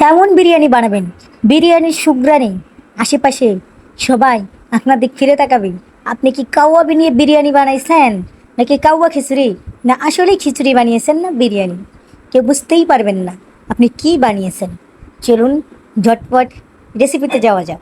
এমন বিরিয়ানি বানাবেন। বিরিয়ানির সুগ্রানি আশেপাশে সবাই আপনার দিক ফিরে তাকাবে। আপনি কি কাউয়া বিনিয়ে বিরিয়ানি বানাইছেন? নাকি কাউয়া খিচুড়ি? না, আসলেই খিচুড়ি বানিয়েছেন না বিরিয়ানি। কেউ বুঝতেই পারবেন না আপনি কি বানিয়েছেন। চলুন, ঝটপট রেসিপিতে যাওয়া যাক।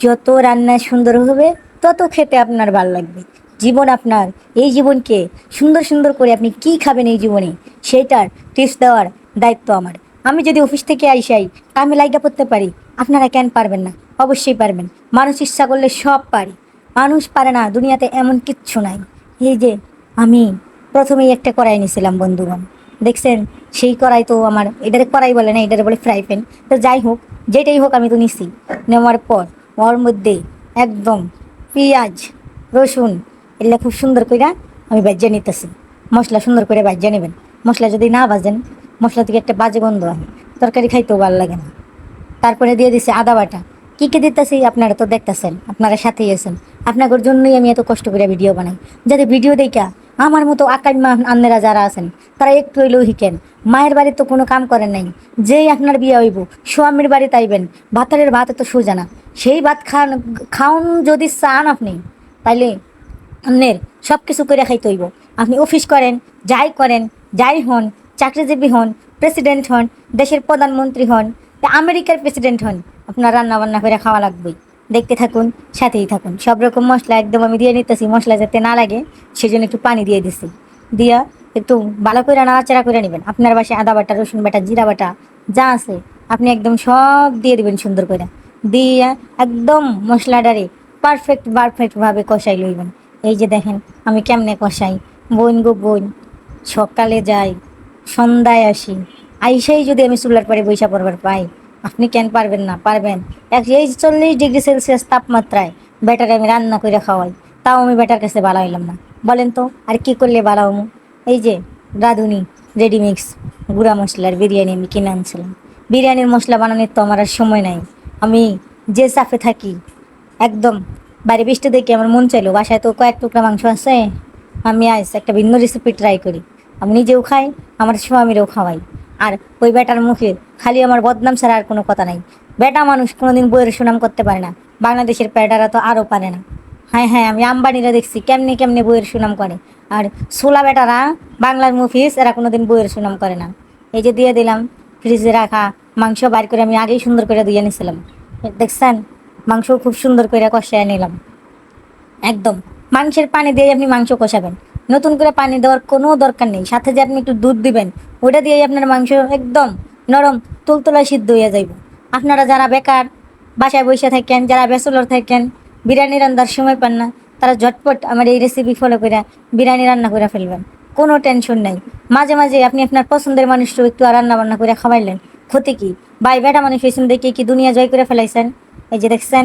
যত রান্না সুন্দর হবে, তত খেতে আপনার ভালো লাগবে। জীবন আপনার, এই জীবনকে সুন্দর সুন্দর করে আপনি কি খাবেন এই জীবনে সেইটার টিপস দেওয়ার দায়িত্ব আমার। আমি যদি অফিস থেকে আইসাই আমি লাইগা পড়তে পারি। আপনারা কেন পারবেন না? অবশ্যই পারবেন। মানুষ ইচ্ছা করলে সব পারে। মানুষ পারে না, দুনিয়াতে এমন কিচ্ছু নাই। এই যে, আমি প্রথমেই একটা কড়াই নিয়েছিলাম, বন্ধুগণ। দেখছেন, সেই কড়াই তো আমার, এটারে কড়াই বলে না, এটারে বলে ফ্রাই প্যান তো যাই হোক, যেটাই হোক আমি তো নিছি। নেওয়ার পর, ওর মধ্যে একদম পেঁয়াজ, রসুন, এগুলো খুব সুন্দর করে আমি বাজ্যা নিতেছি। মশলা সুন্দর করে বাজ্যা নেবেন। মশলা যদি না বাজেন মশলা থেকে একটা বাজে গন্ধ আসে তরকারি খাইতেও ভালো লাগে না। তারপরে দিয়ে দিছে আদা বাটা। কী কী দিতেছি আপনারা তো দেখতেছেন, আপনারা সাথেই আছেন। আপনাদের জন্যই আমি এত কষ্ট করে ভিডিও বানাই। যাতে ভিডিও দেখা আমার মতো আকাশ মা আন্নেরা যারা আছেন, তারা একটু হইলেও শিখেন। মায়ের বাড়িতে তো কোনো কাম করেন নাই। যেই আপনার বিয়ে হইব, স্বামীর বাড়িতে আইবেন ভাতারের ভাত তো সোজা না। সেই ভাত খান, খাওন যদি চান আপনি, তাইলে আপনার সব কিছু করে খাইতে হইব। আপনি অফিস করেন, যাই করেন, যাই হন চাকরিজীবী হন প্রেসিডেন্ট হন, দেশের প্রধানমন্ত্রী হন আমেরিকার প্রেসিডেন্ট হন, আপনার রান্না বান্না করে খাওয়া লাগবেই দেখতে থাকুন, সাথেই থাকুন। সব রকম মশলা একদম আমি দিয়ে নিতেছি, মশলা যাতে না লাগে, সেজন্য একটু পানি দিয়ে দিছি। দিয়া একটু ভালো করে নাড়াচাড়া করে নেবেন। আপনার বাসায় আদা বাটা, রসুন বাটা, জিরা বাটা যা আছে, আপনি একদম সব দিয়ে দিবেন সুন্দর করে। দিয়ে একদম মশলাটারে পারফেক্ট পারফেক্টভাবে কষাই লইবেন। এই যে দেখেন, আমি কেমনে কষাই। বোন গো বোন, সকালে যাই। সন্ধ্যায় আসি। আইসাই যদি আমি চুলার পরে বৈশা পড়বার পাই, আপনি কেন পারবেন না? পারবেন। এক এই চল্লিশ ডিগ্রি সেলসিয়াস তাপমাত্রায় ব্যাটারে আমি রান্না করে খাওয়াই, তাও আমি ব্যাটার কাছে বালা হইলাম না। বলেন তো, আর কি করলে বালা হমু? এই যে রাঁধুনি, রেডিমিক্স, গুঁড়া মশলার বিরিয়ানি আমি কিনে আনছিলাম। বিরিয়ানির মশলা বানানোর তো আমার আর সময় নাই। আমি যে চাফে থাকি, একদম বাইরে বৃষ্টি দেখে আমার মন চাইলো, বাসায় তো কয়েক টুকরা মাংস আছে, আমি আজ একটা ভিন্ন রেসিপি ট্রাই করি। আমি নিজেও খাই, আমার স্বামীরও খাওয়াই। আর ওই বেটার মুখে খালি আমার বদনাম ছাড়া আর কোনো কথা নাই। বেটা মানুষ কোনোদিন বইয়ের সুনাম করতে পারে না। বাংলাদেশের প্যাটারা তো আরও পারে না। হ্যাঁ হ্যাঁ আমি আম্বানিরা দেখছি কেমনে কেমনে বইয়ের সুনাম করে। আর সোলা বেটারা, বাংলার মুভিস এরা কোনোদিন বইয়ের সুনাম করে না। এই যে দিয়ে দিলাম, ফ্রিজে রাখা মাংস বার করে আমি আগেই সুন্দর করে দিয়ে নিয়েছিলাম দেখছেন? মাংস খুব সুন্দর করে কষায় নিলাম। একদম। মাংসের পানি দিয়ে আপনি মাংস কষাবেন। নতুন করে পানি দেওয়ার কোনো দরকার নেই। সাথে যে আপনি একটু দুধ দিবেন ওটা দিয়ে আপনার মাংস একদম নরম তুলতুলা সিদ্ধ হয়ে যাইব। আপনারা যারা বেকার, বাসায় বসে থাকেন, যারা ব্যাচেলর থাকেন, বিরিয়ানি রান্নার সময় পান না, তারা ঝটপট আমার এই রেসিপি ফলো করে বিরিয়ানি রান্না করে ফেলবেন। কোনো টেনশন নাই। মাঝে মাঝে আপনি আপনার পছন্দের মানুষটা একটু রান্না বান্না করে খাওয়াইলেন। ক্ষতি কি? বাই বেটা মানুষ হয়েছেন দেখে কি দুনিয়া জয় করে ফেলাইছেন? এই যে দেখছেন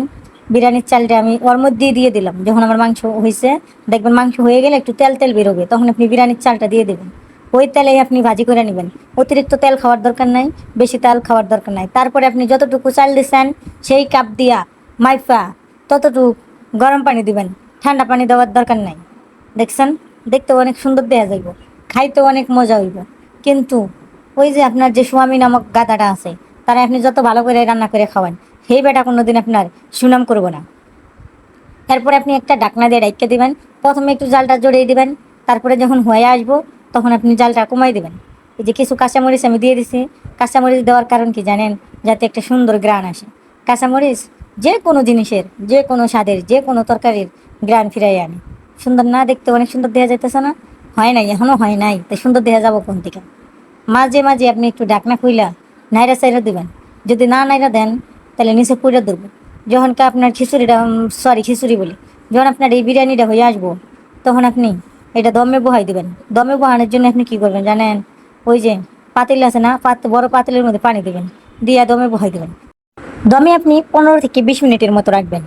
বিরিয়ানির চালটা আমি ওর মধ্যে দিয়ে দিলাম। যখন আমার মাংস হয়েছে দেখবেন মাংস হয়ে গেলে একটু তেল তেল বেরোবে, তখন আপনি বিরিয়ানির চালটা দিয়ে দেবেন। ওই তেলেই আপনি ভাজি করে নেবেন। অতিরিক্ত তেল খাওয়ার দরকার নাই, বেশি তেল খাওয়ার দরকার নাই। তারপরে আপনি যতটুকু চাল দিচ্ছেন সেই কাপ দিয়া মাইফা ততটুকু গরম পানি দিবেন। ঠান্ডা পানি দেওয়ার দরকার নাই। দেখছেন? দেখতে অনেক সুন্দর দেওয়া যাইব। খাইতেও অনেক মজা হইব। কিন্তু ওই যে আপনার যে স্বামী নামক গাদাটা আছে, তারা আপনি যত ভালো করে রান্না করে খাওয়ান সেই বেটা, কোনোদিন আপনার সুনাম করব না। তারপরে আপনি একটা ডাকনা দিয়ে ডাইকে দিবেন। প্রথমে একটু জালটা জড়িয়ে দিবেন। তারপরে যখন হয়ে আসব, তখন আপনি জালটা কমাই দিবেন। এই যে কিছু কাঁচামরিচ আমি দিয়ে দিছি। কাঁচামরিচ দেওয়ার কারণ কি জানেন? যাতে একটা সুন্দর গ্রান আসে। কাঁচামরিচ যে কোনো জিনিসের, যে কোনো স্বাদের, যে কোনো তরকারির গ্রান ফিরাই আনে। সুন্দর না দেখতে অনেক সুন্দর দেখা যাইতেছে না? হয় নাই এখনও হয় নাই। তাই সুন্দর দেখা যাব কোন থেকে মাঝে মাঝে আপনি একটু ডাকনা খুইলা নাইরা সাইরা দিবেন। যদি না নাইরা দেন তাহলে নিচে পুইরা ধরবো। যখন কা আপনার খিচুড়িটা সরি খিচুড়ি বলি, যখন আপনার এই বিরিয়ানিটা হয়ে আসব, তখন আপনি এটা দমে বহাই দিবেন। দমে বহানোর জন্য আপনি কি করবেন জানেন? ওই যে পাতিল আছে না, পাত, বড় পাতিলের মধ্যে পানি দেবেন, দিয়ে দমে বহাই দেবেন। দমে আপনি পনেরো থেকে বিশ মিনিটের মতো রাখবেন।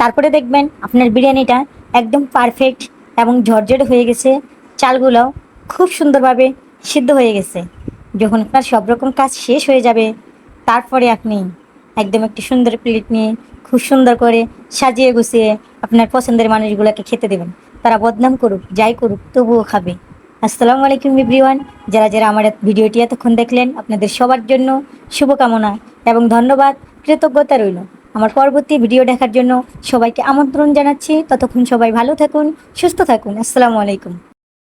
তারপরে দেখবেন আপনার বিরিয়ানিটা একদম পারফেক্ট এবং ঝরঝরে হয়ে গেছে। চালগুলো খুব সুন্দরভাবে সিদ্ধ হয়ে গেছে। যখন আপনার সব রকম কাজ শেষ হয়ে যাবে, তারপরে আপনি একদম একটি সুন্দর প্লেট নিয়ে খুব সুন্দর করে সাজিয়ে গুছিয়ে আপনার পছন্দের মানুষগুলোকে খেতে দেবেন। তারা বদনাম করুক, যাই করুক, তবুও খাবে। আসসালামু আলাইকুম এভরিওয়ান যারা যারা আমার ভিডিওটি এতক্ষণ দেখলেন, আপনাদের সবার জন্য শুভকামনা এবং ধন্যবাদ। কৃতজ্ঞতা রইল। আমার পরবর্তী ভিডিও দেখার জন্য সবাইকে আমন্ত্রণ জানাচ্ছি। ততক্ষণ সবাই ভালো থাকুন, সুস্থ থাকুন। আসসালামু আলাইকুম।